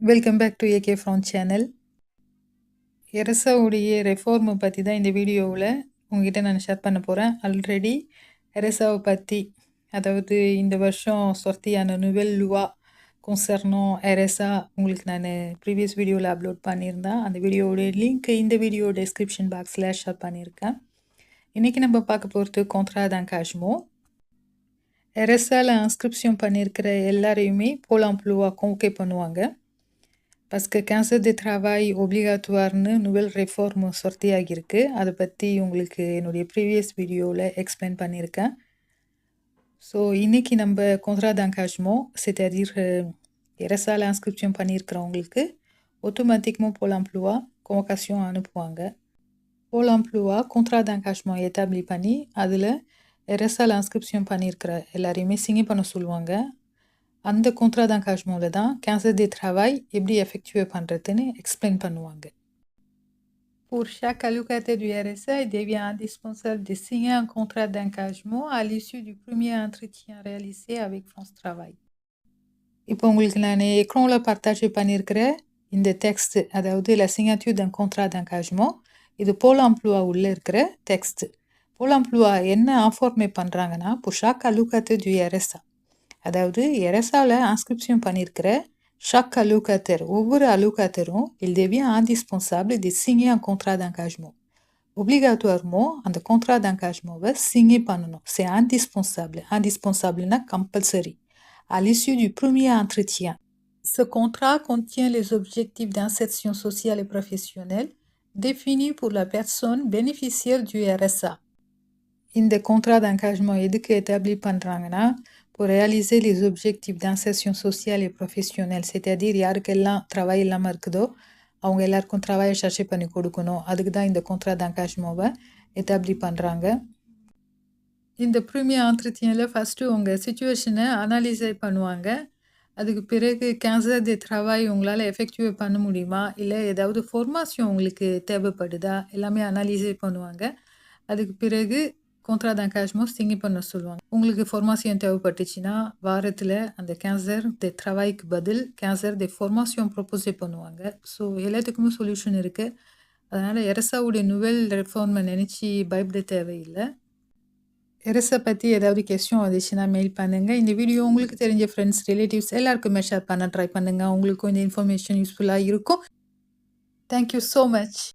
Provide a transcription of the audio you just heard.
Welcome back to AK France channel எரசாவுடைய ரெஃபார்மை பற்றி தான் இந்த வீடியோவில் உங்ககிட்ட நான் ஷேர் பண்ண போகிறேன் ஆல்ரெடி எரசாவை பற்றி அதாவது இந்த வருஷம் சொர்த்தியான நுவெல் லுவா கொன்சர்னோ எரசா உங்களுக்கு நான் ப்ரீவியஸ் வீடியோவில் அப்லோட் பண்ணியிருந்தேன். அந்த வீடியோடைய லிங்க் இந்த வீடியோ டெஸ்கிரிப்ஷன் பாக்ஸில் ஷேர் பண்ணியிருக்கேன். இன்றைக்கி நம்ம பார்க்க போகிறது கொந்த்ரா காஷ்மோ. எரசாவில் இன்ஸ்கிரிப்ஷன் பண்ணியிருக்கிற எல்லாரையுமே போலாம் அம்ப்ளூவா ஓகே பண்ணுவாங்க. Parce que 15 de travail obligatoireனு நுவல் ரெஃபார்ம் சொர்த்தி அதை பற்றி உங்களுக்கு என்னுடைய ப்ரீவியஸ் வீடியோவில் எக்ஸ்பிளைன் பண்ணியிருக்கேன் ஸோ இன்றைக்கி நம்ம contrat தங்காஷ்மோ c'est-à-dire எரசால இன்ஸ்கிரிப்ஷன் பண்ணியிருக்கிறவங்களுக்கு automatiquement போல் அம்ப்ளூவா convocation அனுப்புவாங்க போல் அம்ப்ளூவா contrat d'engagement établi பண்ணி அதில் எரசால இன்ஸ்கிரிப்ஷன் பண்ணியிருக்கிற எல்லாரையுமே சிங்கி பண்ண சொல்லுவாங்க அந்த contrat d'engagementல தான் 15 de travail எப்படி எஃபெக்டிவே பண்ணுறதுன்னு எக்ஸ்பிளைன் பண்ணுவாங்க Pour chaque allocataire du RSA, il devient indispensable de signer un contrat d'engagement à l'issue du premier entretien réalisé avec France Travail. இப்போ உங்களுக்கு நான் எக்ரோனில் பார்த்தாஜ் பண்ணியிருக்கிற இந்த டெக்ஸ்ட் அதாவது la signature d'un contrat d'engagement இது போல் அம்ப்ளூவா உள்ளே இருக்கிற டெக்ஸ்ட் போல் அம்ப்ளூவா என்ன ஆஃபார்மே பண்ணுறாங்கன்னா pour chaque allocataire du RSA அதாவது எரசாவில் இன்ஸ்கிரிப்ஷன் பண்ணியிருக்கிற chaque allocataire ஒவ்வொரு allocataire-ம் il devient indispensable de signer un contrat d'engagement obligatoirement அந்த contrat d'engagement-வை signer பண்ணணும் c'est indispensable indispensableனா compulsory à l'issue du premier entretien ce contrat contient les objectifs d'insertion sociale et professionnelle définis pour la personne bénéficiaire du RSA இந்த contrat d'engagement எதுக்கு établi பண்ணுறாங்கன்னா pour réaliser les objectifs d'insertion sociale et professionnelle c'est-à-dire யாருக்கெல்லாம் travail இல்லாமல் இருக்குதோ அவங்க எல்லாருக்கும் travail chercher பண்ணி கொடுக்கணும் அதுக்கு தான் இந்த contrat d'engagement-வை établi பண்ணுறாங்க இந்த ப்ரீமியர் ஆentretien-ல ஃபஸ்ட்டு உங்கள் சுச்சுவேஷனை அனலைஸை பண்ணுவாங்க அதுக்கு பிறகு கேன்சர் தி travail உங்களால் எஃபெக்டிவ் பண்ண முடியுமா இல்லை ஏதாவது ஃபார்மாசியம் உங்களுக்கு தேவைப்படுதா எல்லாமே அனலைஸே பண்ணுவாங்க அதுக்கு பிறகு contrat d'engagement signé பண்ண சொல்லுவாங்க. உங்களுக்கு ஃபார்மாசியம் தேவைப்பட்டுச்சுன்னா வாரத்தில் அந்த கேன்சர் தி த்ரவாய்க்கு பதில் கேன்சர் தி ஃபார்மாசியம் ப்ரொப்போஸே பண்ணுவாங்க. ஸோ எல்லாத்துக்குமே சொல்யூஷன் இருக்குது அதனால் எரசாவுடைய நுவல் ரெஃபார்மை நினச்சி பயப்பட தேவையில்லை. எரசை பற்றி ஏதாவது கொஸ்டின் வந்துச்சுன்னா மெயில் பண்ணுங்கள் இந்த வீடியோ உங்களுக்கு தெரிஞ்ச ஃப்ரெண்ட்ஸ் ரிலேட்டிவ்ஸ் எல்லாருக்குமே ஷேர் பண்ண ட்ரை பண்ணுங்கள் உங்களுக்கும் இந்த இன்ஃபர்மேஷன் யூஸ்ஃபுல்லாக இருக்கும். Thank you so much